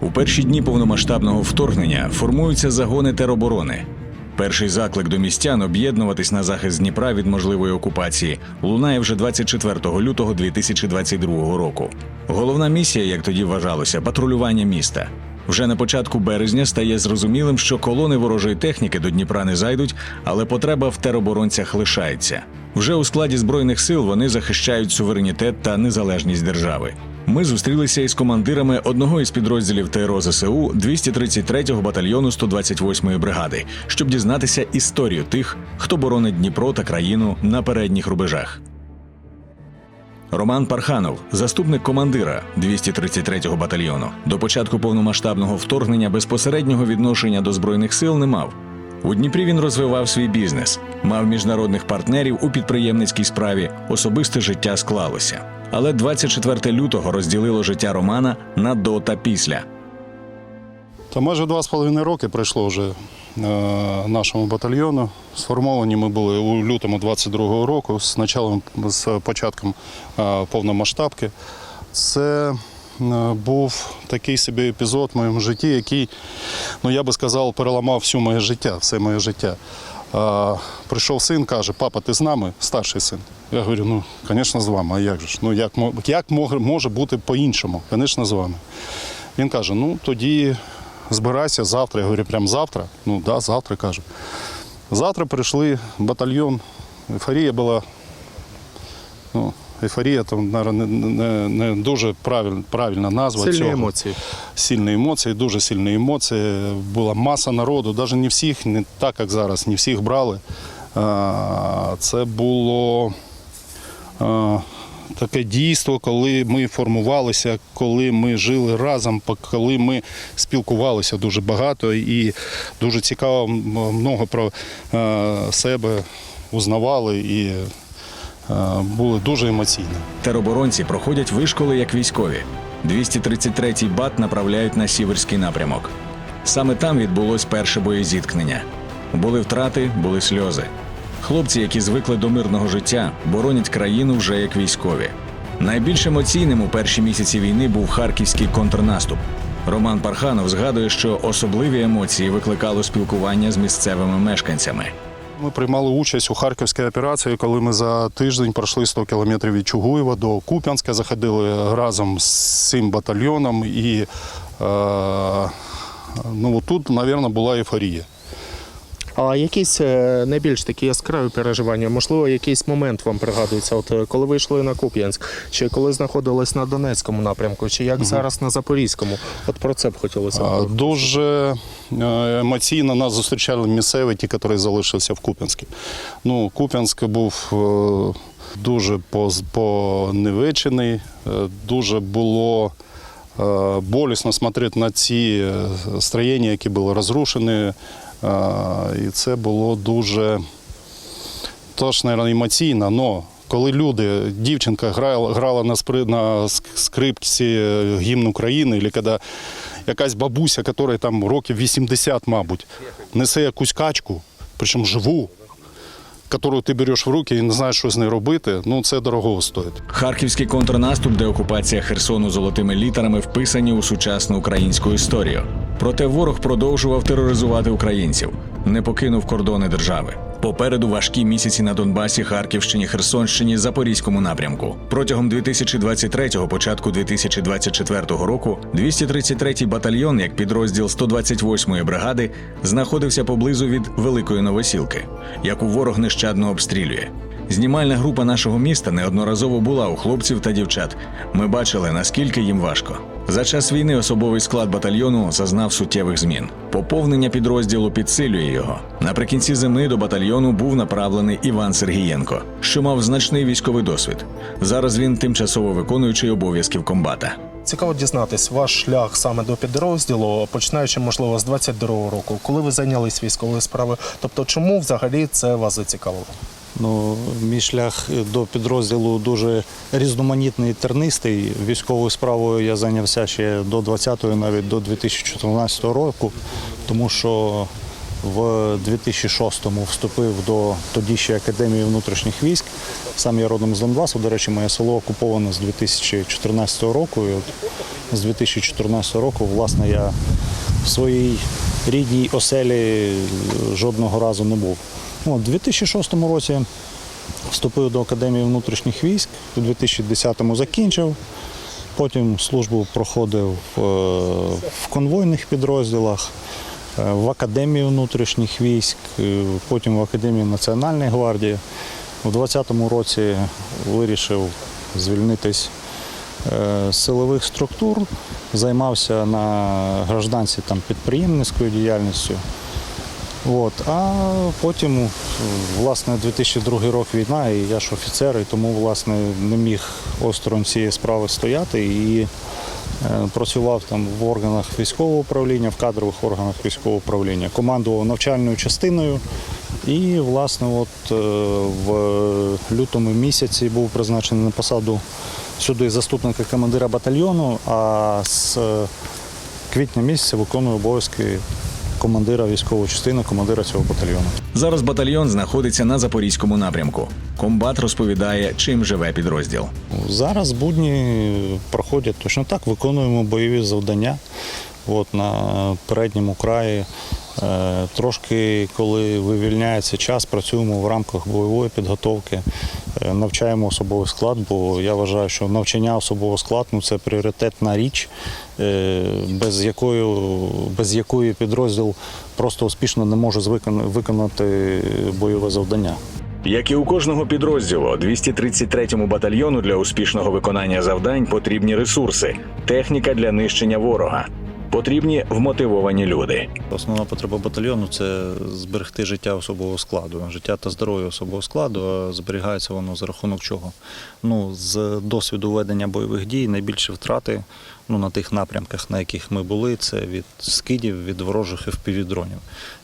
У перші дні повномасштабного вторгнення формуються загони тероборони. Перший заклик до містян об'єднуватись на захист Дніпра від можливої окупації лунає вже 24 лютого 2022 року. Головна місія, як тоді вважалося, патрулювання міста. Вже на початку березня стає зрозумілим, що колони ворожої техніки до Дніпра не зайдуть, але потреба в тероборонцях лишається. Вже у складі збройних сил вони захищають суверенітет та незалежність держави. Ми зустрілися із командирами одного із підрозділів ТРО ЗСУ 233-го батальйону 128-ї бригади, щоб дізнатися історію тих, хто боронить Дніпро та країну на передніх рубежах. Роман Парханов, заступник командира 233-го батальйону, до початку повномасштабного вторгнення безпосереднього відношення до збройних сил не мав. У Дніпрі він розвивав свій бізнес, мав міжнародних партнерів у підприємницькій справі, особисте життя склалося. Але 24 лютого розділило життя Романа на до та після. Та майже два з половиною роки пройшло вже е, нашому батальйону. Сформовані ми були у лютому 22-го року з началом, з початком е, повномасштабки. Це е, був такий собі епізод в моєму житті, який, ну я би сказав, переламав всю моє життя, все моє життя. Е, прийшов син, каже, папа, ти з нами, старший син. Я говорю, ну, звісно, з вами, а як же ж? Ну, як, як може бути по-іншому? Звісно, з вами. Він каже: ну тоді збирайся завтра. Я говорю, прям завтра. Ну да, завтра кажу. Завтра прийшли батальйон. Ейфорія була. Ну, ейфорія там, не, не, не дуже правиль, правильна назва. Сильні цього. емоції. Сильні емоції, дуже сильні емоції. Була маса народу, навіть не всіх, не так як зараз, не всіх брали. Це було таке дійство, коли ми формувалися, коли ми жили разом, коли ми спілкувалися дуже багато і дуже цікаво много про себе узнавали і були дуже емоційні. Тероборонці проходять вишколи як військові. 233-й бат направляють на сіверський напрямок. Саме там відбулось перше боєзіткнення. Були втрати, були сльози. Хлопці, які звикли до мирного життя, боронять країну вже як військові. Найбільш емоційним у перші місяці війни був харківський контрнаступ. Роман Парханов згадує, що особливі емоції викликало спілкування з місцевими мешканцями. Ми приймали участь у харківській операції, коли ми за тиждень пройшли 100 кілометрів від Чугуєва до Куп'янська, заходили разом з цим батальйоном. І е, ну, тут, мабуть, була ейфорія. А якісь е, найбільш такі яскраві переживання, можливо, якийсь момент вам пригадується, от е, коли ви йшли на Куп'янськ, чи коли знаходились на Донецькому напрямку, чи як зараз на Запорізькому? От про це б хотілося. А. Дуже е, емоційно нас зустрічали місцеві, ті, які залишилися в Куп'янську. Ну, Куп'янськ був дуже поневечений, дуже було болісно смотрети на ці строєння, які були розрушені. І це було дуже тож, мабуть, емоційно, але коли люди, дівчинка грала, грала на, спри, на скрипці е, гімн України, або коли якась бабуся, яка там років 80, мабуть, несе якусь качку, причому живу, яку ти береш в руки і не знаєш, що з нею робити, ну це дорого стоїть. Харківський контрнаступ, де окупація Херсону золотими літерами вписані у сучасну українську історію. Проте ворог продовжував тероризувати українців, не покинув кордони держави. Попереду важкі місяці на Донбасі, Харківщині, Херсонщині, Запорізькому напрямку. Протягом 2023-го, початку 2024 року 233-й батальйон, як підрозділ 128-ї бригади, знаходився поблизу від Великої Новосілки, яку ворог нещадно обстрілює. Знімальна група нашого міста неодноразово була у хлопців та дівчат. Ми бачили, наскільки їм важко. За час війни особовий склад батальйону зазнав суттєвих змін. Поповнення підрозділу підсилює його. Наприкінці зими до батальйону був направлений Іван Сергієнко, що мав значний військовий досвід. Зараз він тимчасово виконуючий обов'язків комбата. Цікаво дізнатись ваш шлях саме до підрозділу, починаючи, можливо, з 22-го року, коли ви зайнялись військовою справою. Тобто, чому взагалі це вас зацікавило? Ну, мій шлях до підрозділу дуже різноманітний тернистий. Військовою справою я зайнявся ще до 20-го, навіть до 2014 року, тому що В 2006-му вступив до тоді ще Академії внутрішніх військ. Сам я родом з Донбасу. До речі, моє село окуповане з 2014 року. І от з 2014 року, власне, я в своїй рідній оселі жодного разу не був. Ну, У 2006 році вступив до Академії внутрішніх військ, у 2010-му закінчив. Потім службу проходив е, в конвойних підрозділах, е, в Академії внутрішніх військ, е, потім в Академії Національної гвардії. У 2020 році вирішив звільнитись з силових структур, займався на гражданці там, підприємницькою діяльністю. От. А потім, власне, 2002 рік війна, і я ж офіцер, і тому власне, не міг осторонь цієї справи стояти і е, працював там в органах військового управління, в кадрових органах військового управління, командував навчальною частиною. І, власне, от е, в лютому місяці був призначений на посаду сюди заступника командира батальйону, а з е, квітня місяця виконую обов'язки командира військової частини, командира цього батальйону. Зараз батальйон знаходиться на запорізькому напрямку. Комбат розповідає, чим живе підрозділ. Зараз будні проходять точно так, виконуємо бойові завдання. От на передньому краї. Е, Трошки, коли вивільняється час, працюємо в рамках бойової підготовки, навчаємо особовий склад, бо я вважаю, що навчання особового складу ну, це пріоритетна річ, е, без якої, без якої підрозділ просто успішно не може виконати бойове завдання. Як і у кожного підрозділу, 233-му батальйону для успішного виконання завдань потрібні ресурси, техніка для нищення ворога. Потрібні вмотивовані люди. Основна потреба батальйону це зберегти життя особового складу, життя та здоров'я особового складу. А зберігається воно за рахунок чого? Ну, з досвіду ведення бойових дій найбільші втрати ну, на тих напрямках, на яких ми були, це від скидів, від ворожих FPV-дронів.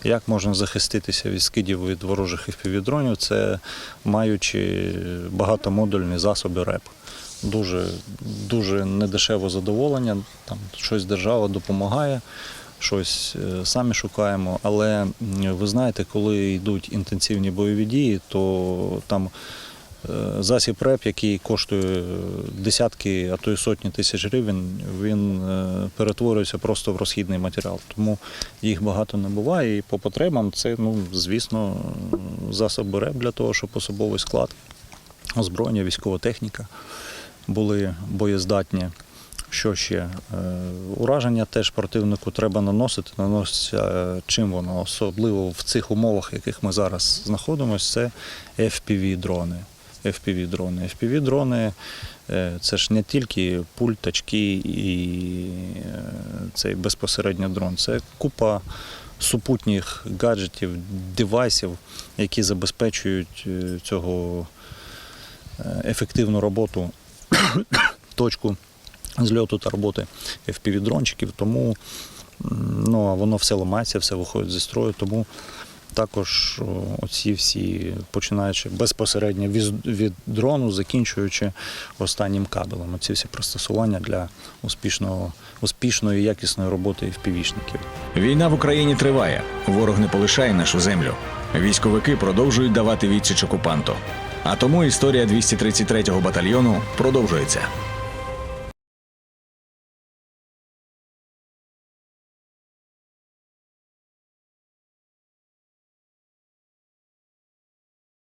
Як можна захиститися від скидів від ворожих FPV-дронів? Це маючи багатомодульні засоби РЕП дуже, дуже недешеве задоволення. Там щось держава допомагає, щось е, самі шукаємо. Але ви знаєте, коли йдуть інтенсивні бойові дії, то там е, засіб РЕП, який коштує десятки, а то й сотні тисяч гривень, він е, перетворюється просто в розхідний матеріал. Тому їх багато не буває. І по потребам це, ну, звісно, засоби РЕП для того, щоб особовий склад, озброєння, військова техніка були боєздатні. Що ще? Е, Ураження теж противнику треба наносити. Наноситься е, чим воно, особливо в цих умовах, в яких ми зараз знаходимося, це FPV-дрони. FPV-дрони. FPV-дрони е, це ж не тільки пульт, тачки і цей безпосередньо дрон. Це купа супутніх гаджетів, девайсів, які забезпечують цього ефективну роботу точку зльоту та роботи FPV-дрончиків, тому ну, воно все ламається, все виходить зі строю, тому також оці всі, починаючи безпосередньо від, від дрону, закінчуючи останнім кабелем. Оці всі пристосування для успішного, успішної якісної роботи FPV-шників. Війна в Україні триває. Ворог не полишає нашу землю. Військовики продовжують давати відсіч окупанту. А тому історія 233-го батальйону продовжується.